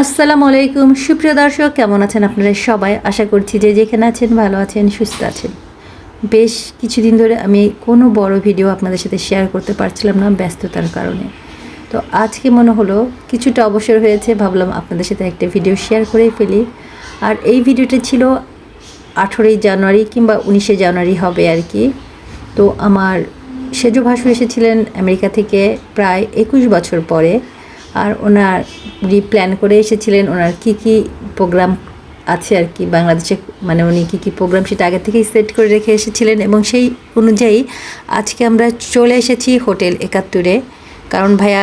আসসালামু আলাইকুম। সুপ্রিয় দর্শক, কেমন আছেন আপনারা সবাই? আশা করছি যে যেখানে আছেন, ভালো আছেন, সুস্থ আছেন। বেশ কিছুদিন ধরে আমি কোনো বড় ভিডিও আপনাদের সাথে শেয়ার করতে পারছিলাম না ব্যস্ততার কারণে। তো আজকে মনে হলো, কিছুটা অবসর হয়েছে, ভাবলাম আপনাদের সাথে একটা ভিডিও শেয়ার করেই ফেলি। আর এই ভিডিওটা ছিল আঠেরোই জানুয়ারি কিংবা উনিশে জানুয়ারি হবে আর কি। তো আমার সেজ ভাসুর এসেছিলেন আমেরিকা থেকে প্রায় একুশ বছর পরে। আর ওনার উনি প্ল্যান করে এসেছিলেন ওনার কি কি প্রোগ্রাম আছে আর কি বাংলাদেশে মানে উনি কী কী প্রোগ্রাম সেটা আগে থেকেই সেট করে রেখে এসেছিলেন এবং সেই অনুযায়ী আজকে আমরা চলে এসেছি হোটেল একাত্তরে। কারণ ভাইয়া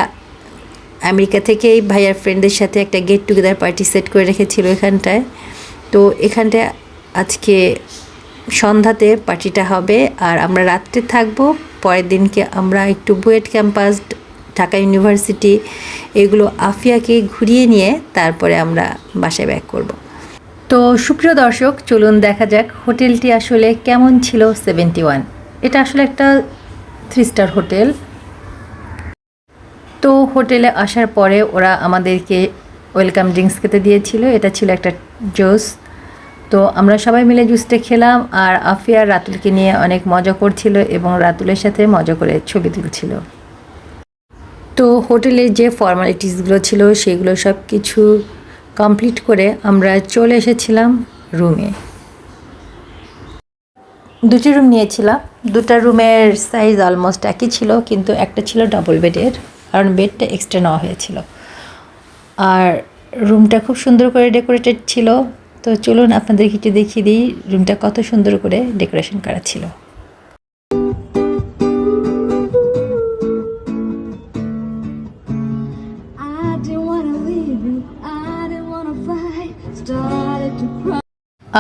আমেরিকা থেকেই ভাইয়ার ফ্রেন্ডদের সাথে একটা গেট টুগেদার পার্টি সেট করে রেখেছিল এখানটায়। তো এখানটায় আজকে সন্ধ্যাতে পার্টিটা হবে আর আমরা রাত্রে থাকব। পরের দিনকে আমরা একটু বুয়েট ক্যাম্পাস ঢাকা ইউনিভার্সিটি, এগুলো আফিয়াকে ঘুরিয়ে নিয়ে তারপরে আমরা বাসায় ব্যাক করব। তো সুপ্রিয় দর্শক, চলুন দেখা যাক হোটেলটি আসলে কেমন ছিল সেভেন্টি ওয়ান এটা আসলে একটা থ্রি স্টার হোটেল। তো হোটেলে আসার পরে ওরা আমাদেরকে ওয়েলকাম ড্রিঙ্কস খেতে দিয়েছিল। এটা ছিল একটা জুস। তো আমরা সবাই মিলে জুসটা খেলাম আর আফিয়া রাতুলকে নিয়ে অনেক মজা করছিল এবং রাতুলের সাথে মজা করে ছবি তুলছিল। তো হোটেলের যে ফর্মালিটিসগুলো ছিল, সেগুলো সব কিছু কমপ্লিট করে আমরা চলে এসেছিলাম রুমে দুটি রুম নিয়েছিলাম। দুটা রুমের সাইজ অলমোস্ট একই ছিল, কিন্তু একটা ছিল ডবল বেডের কারণ বেডটা এক্সট্রা নেওয়া হয়েছিল। আর রুমটা খুব সুন্দর করে ডেকোরেটেড ছিল। তো চলুন আপনাদেরকে একটু দেখিয়ে দিই রুমটা কত সুন্দর করে ডেকোরেশন করা ছিল।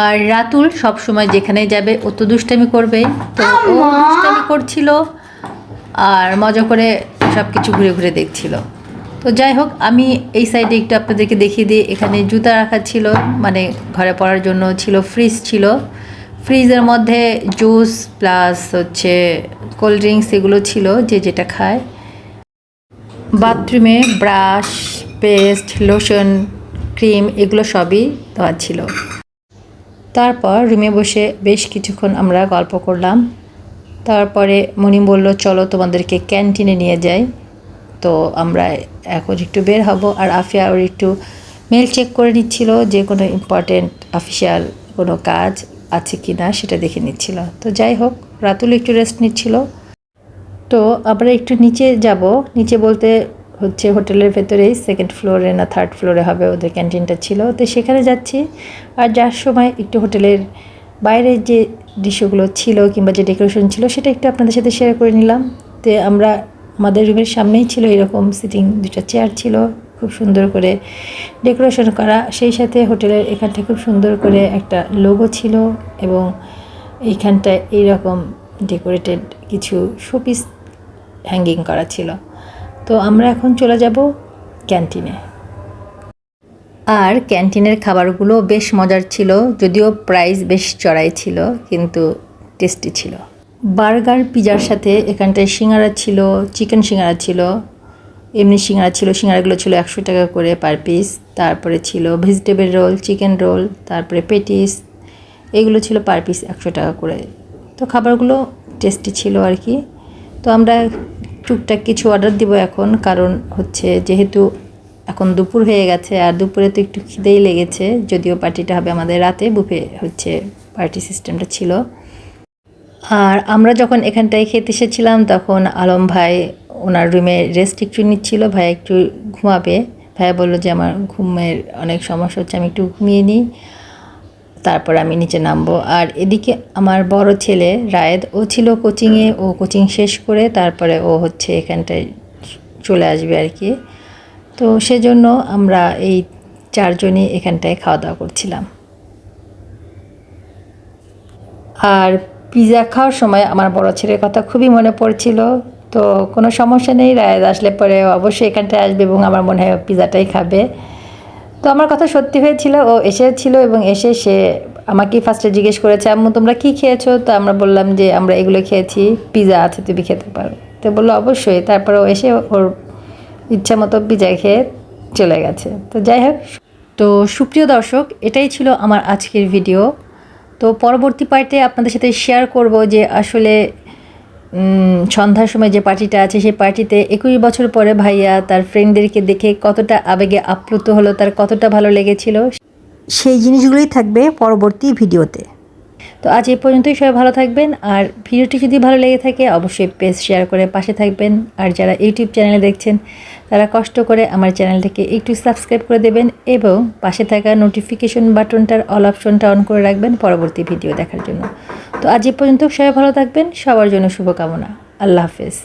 আর রাতুল সব সময় যেখানে যাবে ও তো দুষ্টামি করবে তো ও দুষ্টামি করছিল আর মজা করে সব কিছু ঘুরে ঘুরে দেখছিল। তো যাই হোক আমি এই সাইডে একটু আপনাদেরকে দেখিয়ে দিই। এখানে জুতা রাখা ছিল মানে ঘরে পড়ার জন্য ছিল ফ্রিজ ছিল। ফ্রিজের মধ্যে জুস প্লাস হচ্ছে কোল্ড ড্রিঙ্কস এগুলো ছিল যে যেটা খায়। বাথরুমে ব্রাশ, পেস্ট, লোশন, ক্রিম এগুলো সবই দেওয়া ছিল। তারপর রুমে বসে বেশ কিছুক্ষণ আমরা গল্প করলাম। তারপরে মনি বলল, চলো তোমাদেরকে ক্যান্টিনে নিয়ে যাই। তো আমরা এখন একটু বের হব আর আফিয়া ওর একটু মেল চেক করে নিচ্ছিল যে কোনো ইম্পর্টেন্ট অফিসিয়াল কোনো কাজ আছে কি না সেটা দেখে নিচ্ছিল। তো যাই হোক, রাতুল একটু রেস্ট নিচ্ছিল। তো আমরা একটু নিচে যাব। নিচে বলতে হচ্ছে হোটেলের ভেতরেই সেকেন্ড ফ্লোরে না থার্ড ফ্লোরে হবে ওদের ক্যান্টিনটা ছিল। তো সেখানে যাচ্ছি। আর যার সময় একটু হোটেলের বাইরের যে দৃশ্যগুলো ছিল কিংবা যে ডেকোরেশন ছিল সেটা একটু আপনাদের সাথে শেয়ার করে নিলাম। তো আমরা, আমাদের রুমের সামনেই ছিল এরকম সিটিং দুটা চেয়ার ছিল। খুব সুন্দর করে ডেকোরেশন করা। সেই সাথে হোটেলের এখানটা খুব সুন্দর করে একটা লোগো ছিল এবং এইখানটায় এইরকম ডেকোরেটেড কিছু শোপিস হ্যাঙ্গিং করা ছিল। তো আমরা এখন চলে যাব ক্যান্টিনে। আর ক্যান্টিনের খাবারগুলো বেশ মজার ছিল, যদিও প্রাইস বেশ চড়াই ছিল, কিন্তু টেস্টি ছিল। বার্গার, পিজার সাথে এখানটায় সিঙ্গারা ছিল, চিকেন সিঙ্গারা ছিল, এমনি সিঙ্গারা ছিল, সিঙ্গারাগুলো ছিল একশো টাকা করে পার পিস তারপরে ছিল ভেজিটেবল রোল চিকেন রোল তারপরে পেটিস, এগুলো ছিল পার পিস একশো টাকা করে। তো খাবারগুলো টেস্টি ছিল আর কি। তো আমরা টুকটাক কিছু অর্ডার দিব এখন, কারণ হচ্ছে যেহেতু এখন দুপুর হয়ে গেছে, আর দুপুরে তো একটু খিদেই লেগেছে, যদিও পার্টিটা হবে আমাদের রাতে বুফে হচ্ছে পার্টি সিস্টেমটা ছিল। আর আমরা যখন এখানটায় খেতে এসেছিলাম, তখন আলম ভাই ওনার রুমে রেস্ট একটু নিচ্ছিল, ভাই একটু ঘুমাবে। ভাইয়া বলল যে, আমার ঘুমের অনেক সমস্যা হচ্ছে, আমি একটু ঘুমিয়ে নিই। তারপর আমি নিচে নামবো। আর এদিকে আমার বড় ছেলে রায়েদ, ও ছিল কোচিংয়ে ও কোচিং শেষ করে তারপরে ও হচ্ছে এখানটায় চলে আসবে আর কি। তো সেজন্য আমরা এই চারজনই এখানটায় খাওয়া দাওয়া করছিলাম। আর পিৎজা খাওয়ার সময় আমার বড় ছেলের কথা খুবই মনে পড়ছিল। তো কোনো সমস্যা নেই, রায়েদ আসলে পরে অবশ্যই এখানটায় আসবে এবং আমার মনে হয় পিৎজাটাই খাবে। তো আমার কথা সত্যি হয়েছিল, ও এসেছিল এবং এসে সে আমাকেই ফার্স্টে জিজ্ঞেস করেছে, আম্মু, তোমরা কি খেয়েছো? তো আমরা বললাম যে, আমরা এগুলো খেয়েছি পিৎজা আছে, তুমি খেতে পারো। তো বলল, অবশ্যই। তারপরে ও এসে ওর ইচ্ছা মতো পিৎজা খেয়ে চলে গেছে। তো যাই হোক তো সুপ্রিয় দর্শক, এটাই ছিল আমার আজকের ভিডিও তো পরবর্তী পার্টে আপনাদের সাথে শেয়ার করব যে আসলে সন্ধ্যার সময় যে পার্টিটা আছে, সেই পার্টিতে একুশ বছর পরে ভাইয়া তার ফ্রেন্ডদেরকে দেখে কতটা আবেগে আপ্লুত হলো, তার কতটা ভালো লেগেছিল, সেই জিনিসগুলোই থাকবে পরবর্তী ভিডিওতে। তো আজ এ পর্যন্তই, সবাই ভালো থাকবেন, আর ভিডিওটি যদি ভালো লেগে থাকে, অবশ্যই পেজ শেয়ার করে পাশে থাকবেন। আর যারা ইউটিউব চ্যানেলে দেখছেন তারা কষ্ট করে আমার চ্যানেলটাকে একটু সাবস্ক্রাইব করে দেবেন এবং পাশে থাকা নোটিফিকেশন বাটনটার অল অপশনটা অন করে রাখবেন পরবর্তী ভিডিও দেখার জন্য। তো আজ এ পর্যন্ত সবাই ভালো থাকবেন, সবার জন্য শুভকামনা। আল্লাহ হাফেজ।